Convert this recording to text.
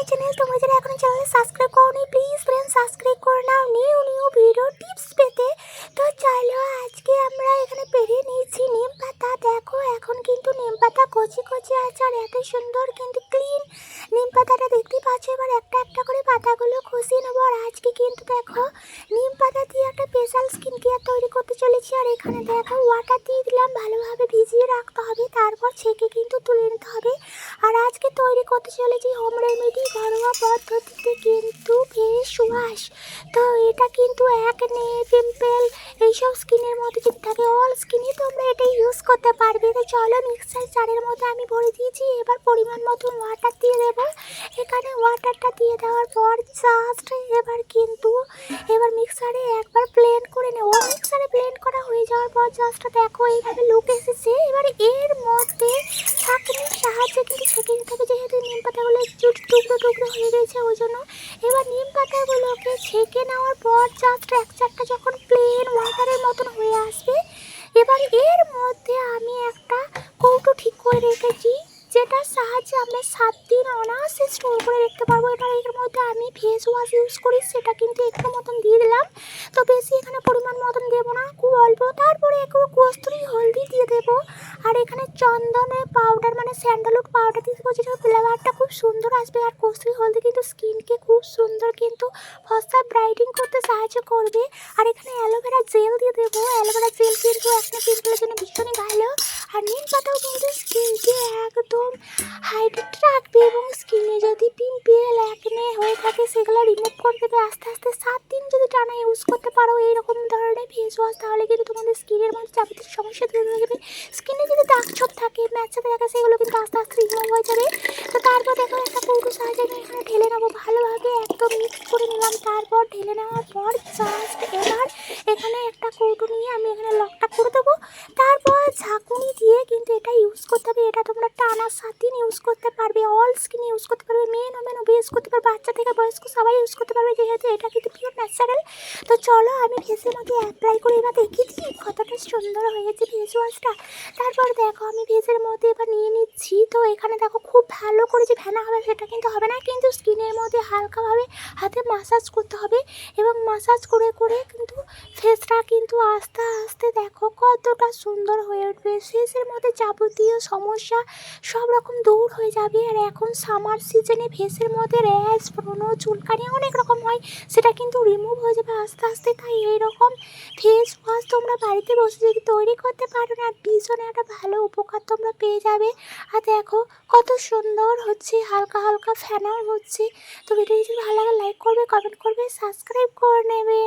My channel তোমরা যারা এখনও চ্যানেলে সাবস্ক্রাইব করোনি প্লিজ ফ্রেন্ড সাবস্ক্রাইব করে নাও। নিউ নিউ ভিডিও টিপস পেতে। তো চলো আজকে আমরা এখানে পেরিয়ে নিয়েছি নিম পাতা। দেখো, এখন কিন্তু নিম পাতা কচি কচি আছে আর এত সুন্দর, কিন্তু ক্লিন নিম পাতাটা দেখতে পাচ্ছ? এবার একটা একটা করে পাতাগুলো খসিয়ে নেব। আর আজকে কিন্তু দেখো, নিম পাতা দিয়ে একটা স্পেশাল স্কিন কেয়ার তৈরি করতে চলেছি। আর এখানে দেখো ওয়াটার দিয়ে দিলাম। ভালোভাবে ভিজিয়ে রাখতে হবে। তারপর ছেঁকে কিন্তু তুলে নিতে হবে। তৈরি করতে চলেছি হোম রেমেডি ঘরোয়া পদ্ধতিতে কিন্তু ফেস ওয়াশ তো এটা কিন্তু একনে পিম্পল এইসব স্কিনের মধ্যে যদি থাকে অল স্কিনে তোমরা এটা ইউজ করতে পারবে। তো চলো মিক্সার জারের মধ্যে আমি ভরে দিয়েছি, এবার পরিমাণ মতন ওয়াটার দিয়ে দেবো। এখানে ওয়াটারটা দিয়ে দেওয়ার পর জাস্ট এবার কিন্তু, এবার মিক্সারে একবার ব্লেন্ড করে নেব। মিক্সারে ব্লেন্ড করা হয়ে যাওয়ার পর জাস্ট দেখো এইভাবে লুক এসেছে। এবার এর মধ্যে ছাঁকনির সাহায্যে কিন্তু ছেঁকে নিতে হবে যেহেতু নিম পাতাগুলো একটু টুকরো টুকরো হয়ে গেছে ওই জন্য এবার নিম পাতাগুলোকে ছেঁকে নেওয়ার পর জাস্ট এক চারটা যখন প্লেন ওয়াটারের মতন হয়ে আসবে, এবার এর মধ্যে আমি একটা কৌটো ঠিক করে রেখেছি। যেটার সাহায্যে আমরা সাত দিন অনায়াসে স্টোর করে রাখতে পারব। এবার এর মধ্যে আমি ফেস ওয়াশ ইউজ করি, সেটা কিন্তু একটু মতন দিয়ে দিলাম। তো বেশি এখানে পরিমাণ মতন দেবো না, খুব অল্প। তারপরে একটু কস্তুরি হলদি দিয়ে দেবো। আর এখানে চন্দনের পাউডার মানে স্যান্ডালউড পাউডার দিয়ে দেবো যেটা ফ্লেভারটা খুব সুন্দর আসবে। আর কস্তুরি হলদি কিন্তু স্কিনকে খুব সুন্দর কিন্তু ফসা ব্রাইটিং করতে সাহায্য করবে। আর এখানে অ্যালোভেরা জেল দিয়ে দেবো। অ্যালোভেরা জেল রাখবে এবং স্কিনে যদি পিম্পল একনে হয়ে থাকে, সেগুলো রিমুভ করে দেবে। আস্তে আস্তে সাত দিন যদি টানা ইউজ করতে পারো এইরকম ধরনের ফেস ওয়াশ তাহলে কিন্তু তোমাদের স্কিনের মধ্যে যাবতীয় সমস্যা দূর হয়ে যাবে। স্কিনে যদি দাগ ছোপ থাকে ম্যাচাতে থাকে, সেগুলো কিন্তু আস্তে আস্তে রিমুভ হয়ে যাবে। তো তারপর দেখো, একটা কৌটো সাহায্যে আমি এখানে ঢেলে নেব ভালোভাবে, একদম মিক্স করে নিলাম। তারপর ঢেলে নেওয়ার পর জাস্ট এবার এখানে একটা কৌটো নিয়ে আমি এখানে লকটা করে দেবো। তারপর ঝাঁকুনি দিয়ে কিন্তু এটা ইউজ করতে হবে। এটা তোমরা টানা সাত দিন ইউজ করতে পারবে। অল স্কিন ইউজ করতে পারবে। মেন ওমেন ওবে ইউজ করতে পারবে। বাচ্চা থেকে বয়স্ক সবাই ইউজ করতে পারবে। যেহেতু এটা কিন্তু পিওর ন্যাচারাল তো চলো আমি ফেসের মধ্যে অ্যাপ্লাই করে এবার দেখি দিই কতটা সুন্দর হয়েছে ফেস ওয়াশটা তারপর দেখো আমি ফেসের মধ্যে এবার নিয়ে নিচ্ছি। তো এখানে দেখো খুব ভালো করে যে ফেনা হবে সেটা কিন্তু হবে না। কিন্তু স্কিনের মধ্যে হালকাভাবে হাতে মাসাজ করতে হবে। এবং মাসাজ করে করে কিন্তু ফেসটা কিন্তু আস্তে আস্তে দেখো কতটা সুন্দর হয়ে ফেসের মধ্যে যাবতীয় সমস্যা সব রকম দূর হয়ে যাবে। আর এখন সামার সিজনে ফেসের মধ্যে র্যাশ ব্রণ চুলকানি অনেক রকম হয়। সেটা কিন্তু রিমুভ হয়ে যাবে আস্তে আস্তে। তাই এইরকম ফেস ওয়াশ তোমরা বাড়িতে বসে যদি তৈরি করতে পারো না ভীষণ একটা ভালো উপকার তোমরা পেয়ে যাবে। আর দেখো কত সুন্দর হচ্ছে, হালকা হালকা ফ্যানাও হচ্ছে। তো ভিডিও যদি ভালো লাগে লাইক করবে কমেন্ট করবে সাবস্ক্রাইব করে নেবে।